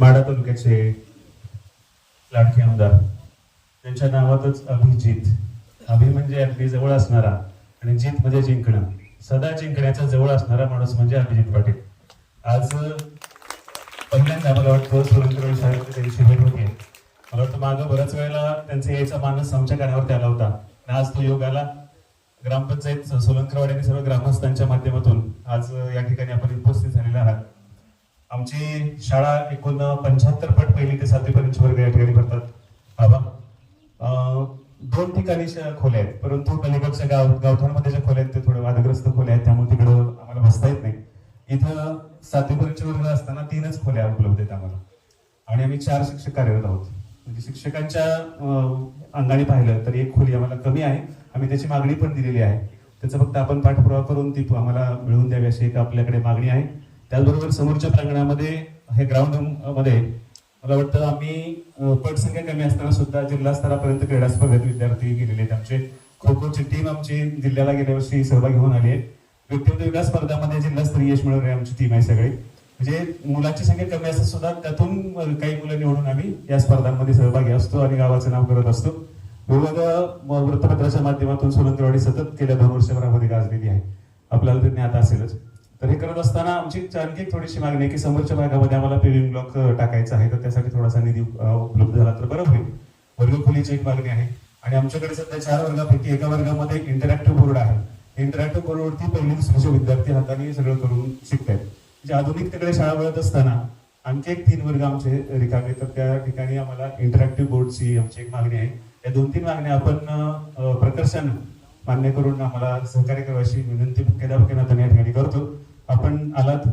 माडा तालुक्याचे लाडके आमदार. त्यांच्या नावातच अभिजित. अभि म्हणजे अगदी जवळ असणारा आणि जित म्हणजे जिंकणं. सदा जिंकण्याच्या जवळ असणारा माणूस म्हणजे अभिजित पाटील. आज पहिल्यांदा मला वाटतं सुरेंद्र साहेब त्यांची भेट होती मला वाटतं मागं बऱ्याच वेळेला त्यांचा यायचा माणूस आमच्या कानावरती आला होता. आणि आज तो योग आला. ग्रामपंचायत सोलंकरवाडी आणि सर्व ग्रामस्थांच्या माध्यमातून आज या ठिकाणी आपण उपस्थित झालेला आहात. आमची शाळा एकूण पंच्याहत्तर पट पहिली ते सातवी पर्यंतचे वर्ग या ठिकाणी भरतात. बाबा दोन ठिकाणी श- खोल्या आहेत. परंतु पलीकडच्या गाव गावठाणमध्ये ज्या खोल्या आहेत ते थोडे वादग्रस्त खोल्या आहेत. त्यामुळे तिकडं आम्हाला बसता येत नाही. इथं सातवी पर्यंतचे वर्ग असताना तीनच खोल्या उपलब्ध आहेत आम्हाला. आणि आम्ही चार शिक्षक कार्यरत आहोत. म्हणजे शिक्षकांच्या अंगाने पाहिलं तर एक खोली आम्हाला कमी आहे. आम्ही त्याची मागणी पण दिलेली आहे. त्याचं फक्त आपण पाठपुरावा करून ती आम्हाला मिळवून द्यावी अशी एक आपल्याकडे मागणी आहे. त्याचबरोबर समोरच्या प्रांगणामध्ये हे ग्राउंडमध्ये मला वाटतं आम्ही अं, पटसंख्या कमी असताना सुद्धा जिल्हा स्तरापर्यंत क्रीडा स्पर्धेत विद्यार्थी गेलेले आहेत आमचे. खो खोची टीम आमची जिल्ह्याला गेल्या वर्षी सहभागी होऊन आली आहे. व्यक्तिगत विकास स्पर्धामध्ये जिल्हास्तरीय यश मिळवणारी आमची टीम आहे सगळी. म्हणजे मुलांची संख्या कमी असतात सुद्धा त्यातून काही मुलं निवडून आम्ही या स्पर्धांमध्ये सहभागी असतो आणि गावाचं नाव करत असतो. विविध वृत्तपत्राच्या माध्यमातून सोलंकरवाडी सतत गेल्या दोन वर्षभरामध्ये गाजलेली आहे. आपल्याला ते ज्ञात असेलच. तर हे करत असताना आमची आणखी एक थोडीशी मागणी आहे की समोरच्या भागामध्ये आम्हाला पेविंग ब्लॉक टाकायचा आहे तर त्यासाठी थोडासा निधी उपलब्ध झाला तर बरं होईल. वर्ग खोलीची एक मागणी आहे. आणि आमच्याकडे सध्या चार वर्गापैकी एका वर्गामध्ये इंटरॅक्टिव्ह बोर्ड आहे. इंटरॅक्टिव्ह बोर्डवरती पहिली दुसरीचे विद्यार्थी हाताने सगळं करून शिकतायत. म्हणजे आधुनिक तिकडे शाळा वळत असताना आणखी एक तीन वर्ग आमचे रिकामे तर त्या ठिकाणी आम्हाला इंटरॅक्टिव्ह बोर्डची आमची एक मागणी आहे. या दोन तीन मागण्या आपण प्रकर्षानं मान्य करून आम्हाला सहकार्य करावी विनंती मुख्याध्यापक नात्याने या ठिकाणी करतो. आपण आलात.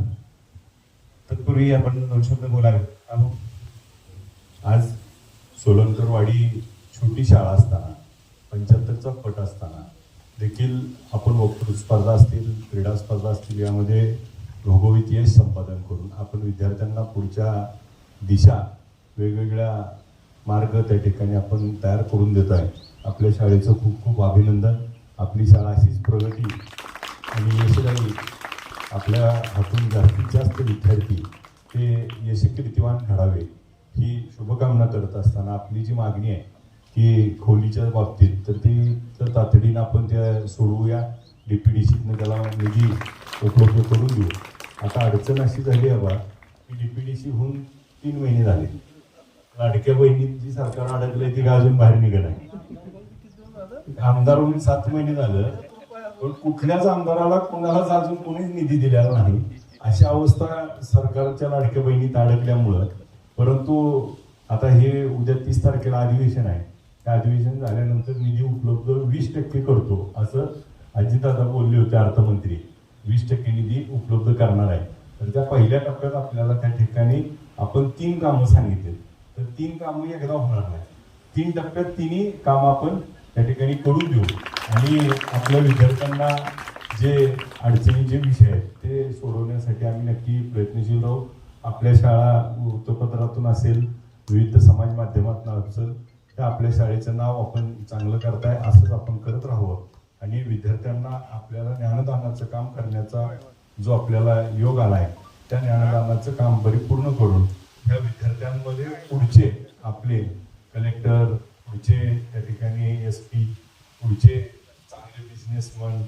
तत्पूर्वी आपण दोन शब्द बोलावे. आज सोलंकरवाडी छोटी शाळा असताना पंच्याहत्तरचा पट असताना देखील आपण वक्तृत्व स्पर्धा असतील क्रीडा स्पर्धा असतील यामध्ये घोघोवीत यश संपादन करून. आपण विद्यार्थ्यांना पुढच्या दिशा वेगवेगळ्या मार्ग त्या ठिकाणी आपण तयार करून देत आहे. आपल्या शाळेचं खूप खूप अभिनंदन. आपली शाळा अशीच प्रगती आणि यशदायी आपल्या हातून जास्तीत जास्त विद्यार्थी ते यशकीर्तिवान घडावे ही शुभकामना करत असताना आपली जी मागणी आहे की खोलीच्या बाबतीत तर ती तर तातडीनं आपण त्या सोडवूया. डी पी डी सीतनं त्याला निधी उपलब्ध करून देऊ. आता अडचण अशी झाली आहे बा की डी पी डी सी होऊन तीन महिने झाले. लाडक्या बहिणीत जी सरकार अडकलंय ती काय अजून बाहेर निघत आहे आमदार होऊन सात महिने झालं पण कुठल्याच आमदाराला कुणालाच अजून कोणीच निधी दिलेला नाही. अशी अवस्था सरकारच्या लाडक्या बहिणीत अडकल्यामुळं. परंतु आता हे उद्या तीस तारखेला अधिवेशन आहे. त्या अधिवेशन झाल्यानंतर निधी उपलब्ध वीस टक्के करतो असं अजितदादा बोलले होते अर्थमंत्री. वीस टक्के निधी उपलब्ध करणार आहे. तर त्या पहिल्या टप्प्यात आपल्याला त्या ठिकाणी आपण तीन कामं सांगितले. तर तीन कामं एकदा होणार नाही. तीन टप्प्यात तिन्ही काम आपण त्या ठिकाणी करून देऊ आणि आपल्या विद्यार्थ्यांना जे अडचणीचे विषय आहेत ते सोडवण्यासाठी आम्ही नक्की प्रयत्नशील राहू. आपल्या शाळा वृत्तपत्रातून असेल विविध समाज माध्यमातून असेल तर आपल्या शाळेचं नाव आपण चांगलं करताय असंच आपण करत राहावं. आणि विद्यार्थ्यांना आपल्याला ज्ञानदानाचं काम करण्याचा जो आपल्याला योग आलाय त्या ज्ञानदानाचं काम परिपूर्ण करून ह्या विद्यार्थ्यांमध्ये पुढचे आपले कलेक्टर पुढचे त्या ठिकाणी एस पी पुढचे चांगले बिझनेसमन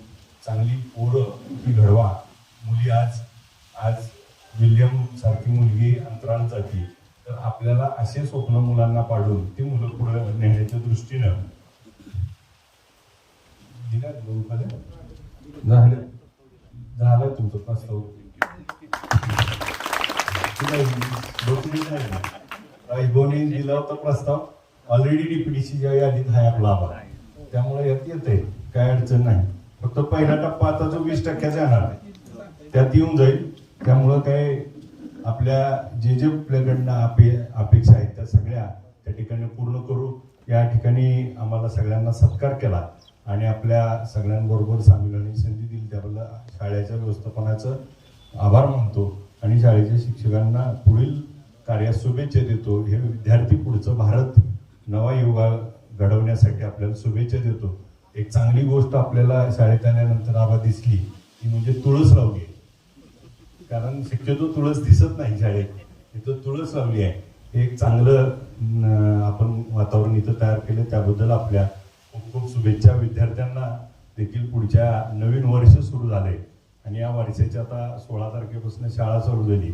चांगली पोरं ही घडवा. मुली आज आज विल्यम सारखी मुलगी अंतराळ जाती. तर आपल्याला असे स्वप्न मुलांना पाडून ती मुलं पुढे नेण्याच्या दृष्टीनं दिल्या दोन खाल्या झालं. झालं तुमचं प्रस्ताव राजभवनी दिला होता प्रस्ताव. ऑलरेडी डीपीडीसीच्या यादीत आहे आपला आभार. त्यामुळे यात येते काय अडचण नाही. फक्त पहिला टप्पा आता जो वीस टक्क्याचा येणार आहे त्यात येऊन जाईल. त्यामुळं काय आपल्या जे जे आपल्याकडनं अपे अपेक्षा आहेत त्या सगळ्या त्या ठिकाणी पूर्ण करू. या ठिकाणी आम्हाला सगळ्यांना सत्कार केला. आणि आपल्या सगळ्यांबरोबर सामील संधी दिली. त्याबद्दल शाळेच्या व्यवस्थापनाचं आभार मानतो आणि शाळेच्या शिक्षकांना पुढील कार्यास शुभेच्छा देतो. हे विद्यार्थी पुढचं भारत नवा युगा घडवण्यासाठी आपल्याला शुभेच्छा देतो. एक चांगली गोष्ट आपल्याला शाळेत आल्यानंतर आबा दिसली ती म्हणजे तुळस लावली कारण शक्यतो तुळस दिसत नाही शाळेत. इथं तुळस लावली आहे. हे एक चांगलं आपण वातावरण इथं तयार केलं त्याबद्दल आपल्या खूप खूप शुभेच्छा विद्यार्थ्यांना. देखील पुढच्या नवीन वर्ष सुरू झाले. आणि या वर्षाच्या आता सोळा तारखेपासून शाळा सुरू झाली.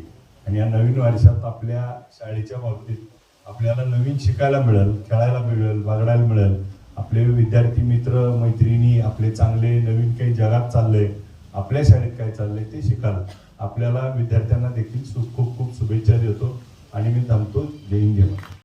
आणि या नवीन वर्षात आपल्या शाळेच्या बाबतीत आपल्याला नवीन शिकायला मिळेल खेळायला मिळेल बागडायला मिळेल. आपले विद्यार्थी मित्र मैत्रिणी आपले चांगले नवीन काही जगात चाललंय आपल्या शाळेत काय चाललंय ते शिकाल. आपल्याला विद्यार्थ्यांना देखील खूप खूप शुभेच्छा देतो. आणि मी थांबतो. जय हिंद